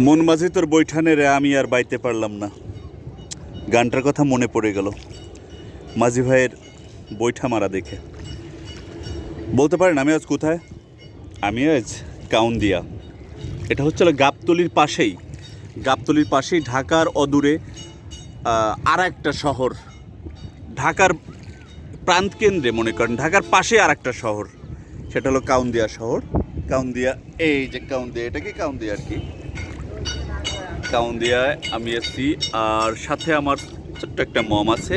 মন মাঝে তোর বৈঠানে রে আমি আর বাইতে পারলাম না। গানটার কথা মনে পড়ে গেল। মাঝি ভাইয়ের বৈঠা মারা দেখে। বলতে পারেন, আমি আজ কোথায়? আমি আজ কাউন্দিয়া। এটা হচ্ছে গাবতলির পাশেই। গাবতলির পাশেই ঢাকার অদূরে আর একটা শহর। ঢাকার প্রান্তকেন্দ্রে মনে করেন, ঢাকার পাশে আর একটা শহর। সেটা হলো কাউন্দিয়া শহর। কাউন্দিয়া, এই যে কাউন্দিয়া, এটা কি কাউন্দিয়া আর কি? কাউন্দিয়ায় আমি এসেছি আর সাথে আমার ছোট্ট একটা মম আছে।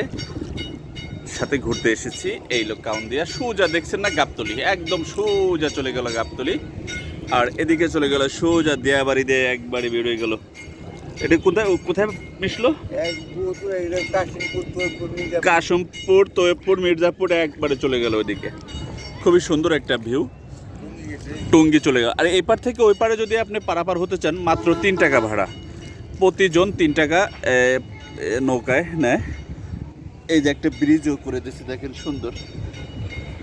সাথে ঘুরতে এসেছি এই লোক কাউন্দিয়া সোজা দেখছেন না গাবতলি। একদম সোজা চলে গেল গাবতলি। আর এদিকে চলে গেল সোজা দেয়া বাড়ি দিয়ে একবারে বেরোয় গেল। এটা কোথায় কোথায় মিশলো? কাশমপুর তৈয়বপুর মির্জাপুর। একবারে চলে গেল ওইদিকে। খুবই সুন্দর একটা ভিউ। টঙ্গি চলে গেল। আর এই পার থেকে ওই পারে যদি আপনি পারাপার হতে চান মাত্র তিন টাকা ভাড়া। প্রতিজন তিন টাকা নৌকায় নেয়। এই যে একটা ব্রিজও করে দিয়েছে, দেখেন সুন্দর।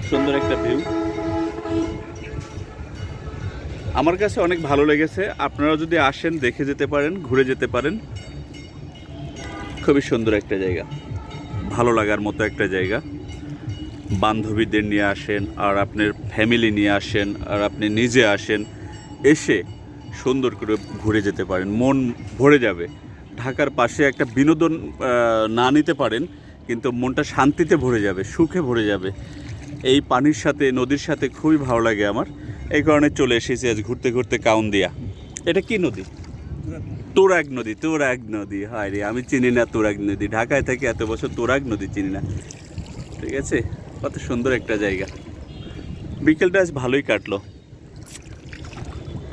সুন্দর একটা ভিউ আমার কাছে অনেক ভালো লেগেছে। আপনারা যদি আসেন, দেখে যেতে পারেন, ঘুরে যেতে পারেন। খুবই সুন্দর একটা জায়গা। ভালো লাগার মতো একটা জায়গা। বান্ধবীদের নিয়ে আসেন, আর আপনার ফ্যামিলি নিয়ে আসেন, আর আপনি নিজে আসেন, এসে সুন্দর করে ঘুরে যেতে পারেন, মন ভরে যাবে। ঢাকার পাশে একটা বিনোদন না নিতে পারেন, কিন্তু মনটা শান্তিতে ভরে যাবে, সুখে ভরে যাবে। এই পানির সাথে, নদীর সাথে খুবই ভালো লাগে আমার। এই কারণে চলে এসেছি আজ ঘুরতে ঘুরতে কাউন্দিয়া। এটা কি নদী? তোরাগ নদী তোরাগ নদী, হায় রে, আমি চিনি না তোরাগ নদী। ঢাকায় থেকে এত বছর তোরাগ নদী চিনি না। ঠিক আছে? কত সুন্দর একটা জায়গা। বিকেলটা আজ ভালোই কাটলো।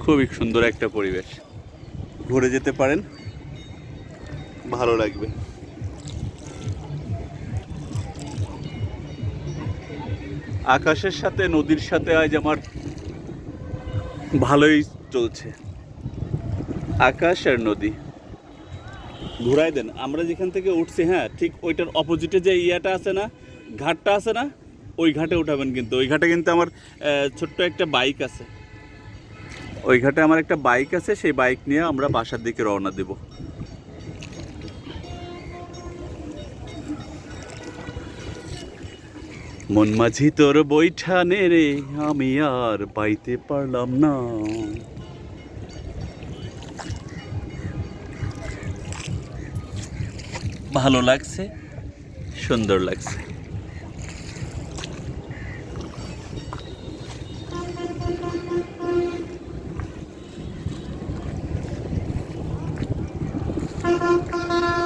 খুবই সুন্দর একটা পরিবেশ। ঘুরে যেতে পারেন। ভালো লাগবে। আকাশের সাথে, নদীর সাথে আজ আমার ভালোই চলছে। আকাশ আর নদী। ঘুরাই দেন। আমরা যেখান থেকে উঠছি হ্যাঁ ঠিক ওইটার অপোজিটে যে ইয়াটা আছে না, ঘাটটা আছে না, ওই ঘাটে উঠাবেন কিন্তু। ওই ঘাটে কিন্তু আমার ছোট্ট একটা বাইক আছে। ওই ঘাটে আমার একটা বাইক আছে, সেই বাইক নিয়ে আমরা বাসার দিকে রওনা দেব। মন মাঝি তোর বৈঠানে রে, আমি আর পাইতে পারলাম না। ভালো লাগছে, সুন্দর লাগছে। ああ。